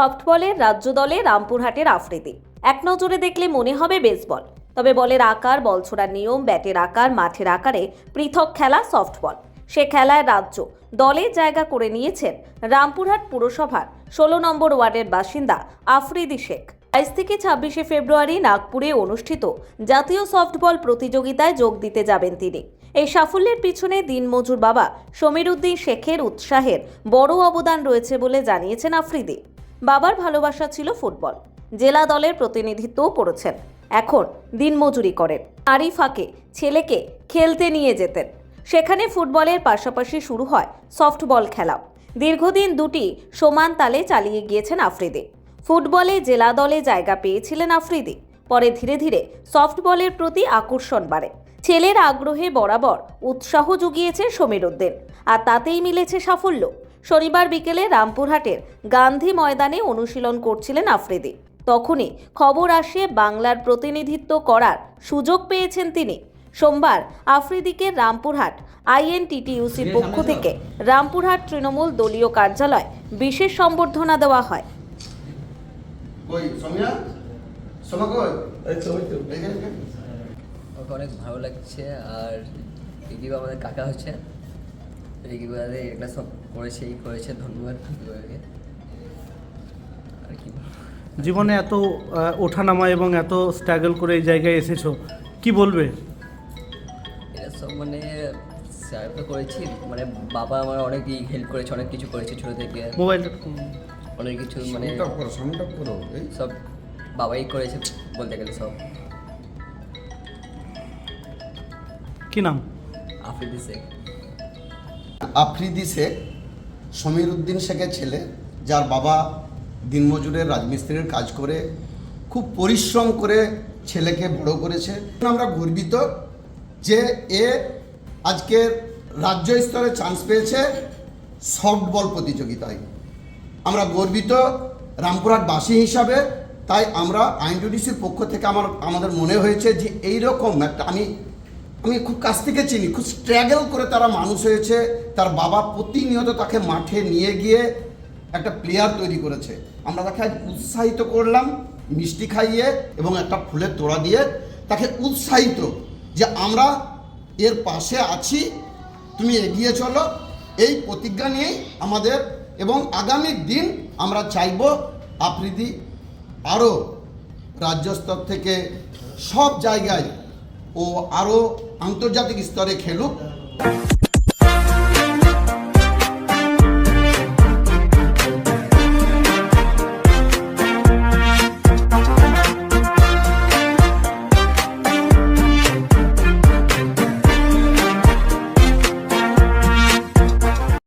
সফটবলের রাজ্য দলে রামপুরহাটের আফ্রিদি। এক নজরে দেখলে মনে হবে বেসবল তবে বলের আকার, বল ছোড়ার নিয়ম, ব্যাটের আকার, মাঠের আকারে পৃথক খেলা সফটবল সে খেলায় রাজ্য দলে জায়গা করে নিয়েছেন রামপুরহাট পুরসভার ষোলো নম্বর ওয়ার্ডের বাসিন্দা আফ্রিদি শেখ। বাইশ থেকে ছাব্বিশে ফেব্রুয়ারি নাগপুরে অনুষ্ঠিত জাতীয় সফটবল প্রতিযোগিতায় যোগ দিতে যাবেন তিনি। এই সাফল্যের পিছনে দিনমজুর বাবা সমীর উদ্দিন শেখের উৎসাহের বড় অবদান রয়েছে বলে জানিয়েছেন আফ্রিদি। বাবার ভালোবাসা ছিল ফুটবল। জেলা দলের প্রতিনিধিত্বও করেছেন। এখন দিনমজুরি করেন। তারই ফাঁকে ছেলেকে খেলতে নিয়ে যেতেন। সেখানে ফুটবলের পাশাপাশি শুরু হয় সফটবল খেলাও দীর্ঘদিন দুটি সমান তালে চালিয়ে গিয়েছেন আফ্রিদি। ফুটবলে জেলা দলে জায়গা পেয়েছিলেন আফ্রিদি। পরে ধীরে ধীরে সফটবলের প্রতি আকর্ষণ বাড়ে। ছেলের আগ্রহে বরাবর উৎসাহ জুগিয়েছে সমীর উদ্দিন। আর তাতেই মিলেছে সাফল্য। শনিবার বিকেলে রামপুরহাটের গান্ধী ময়দানে অনুশীলন করছিলেন আফ্রিদি। তখনই খবর আসে বাংলার প্রতিনিধিত্ব করার সুযোগ পেয়েছেন তিনি। সোমবার আফ্রিদিকে রামপুরহাট আইএনটিটিইউসির পক্ষ থেকে রামপুরহাট তৃণমূল দলীয় কার্যালয় বিশেষ সম্বর্ধনা দেওয়া হয়। অনেক ভালো লাগছে আর রিকিব আমাদের কাকা হচ্ছে দাদা এটা সব করেছে এই করেছে ধন্যবাদ আর কি জীবনে এত ওঠানামা এবং এত স্ট্রাগল করে এই জায়গায় এসেছ কি বলবে? এটা সব মানে স্যার তো করেছি মানে বাবা আমার অনেক হেল্প করেছে অনেক কিছু করেছে ছোটো থেকে। মোবাইল অনেক কিছু মানে সব বাবাই করেছে বলতে গেলে সব। কি নাম? আফ্রিদি শেখ। আফ্রিদি শেখ সমীর উদ্দিন শেখের ছেলে, যার বাবা দিনমজুরের রাজমিস্ত্রির কাজ করে, খুব পরিশ্রম করে ছেলেকে বড় করেছে। আমরা গর্বিত যে এ আজকের রাজ্য স্তরে চান্স পেয়েছে সফটবল প্রতিযোগিতায়। আমরা গর্বিত রামপুরহাটবাসী হিসাবে, তাই আমরা আইনডিডিসির পক্ষ থেকে আমার, আমাদের মনে হয়েছে যে এই রকম একটা, আমি আমি খুব কাছ থেকে চিনি, খুব স্ট্রাগল করে তারা মানুষ হয়েছে। তার বাবা প্রতিনিয়ত তাকে মাঠে নিয়ে গিয়ে একটা প্লেয়ার তৈরি করেছে। আমরা তাকে আজ উৎসাহিত করলাম মিষ্টি খাইয়ে এবং একটা ফুলের তোড়া দিয়ে তাকে উৎসাহিত যে আমরা এর পাশে আছি, তুমি এগিয়ে চলো। এই প্রতিজ্ঞা নিয়েই আমাদের এবং আগামী দিন আমরা চাইব আফ্রিদি আরও রাজ্যস্তর থেকে সব জায়গায় ও আরও আন্তর্জাতিক স্তরে খেলুক।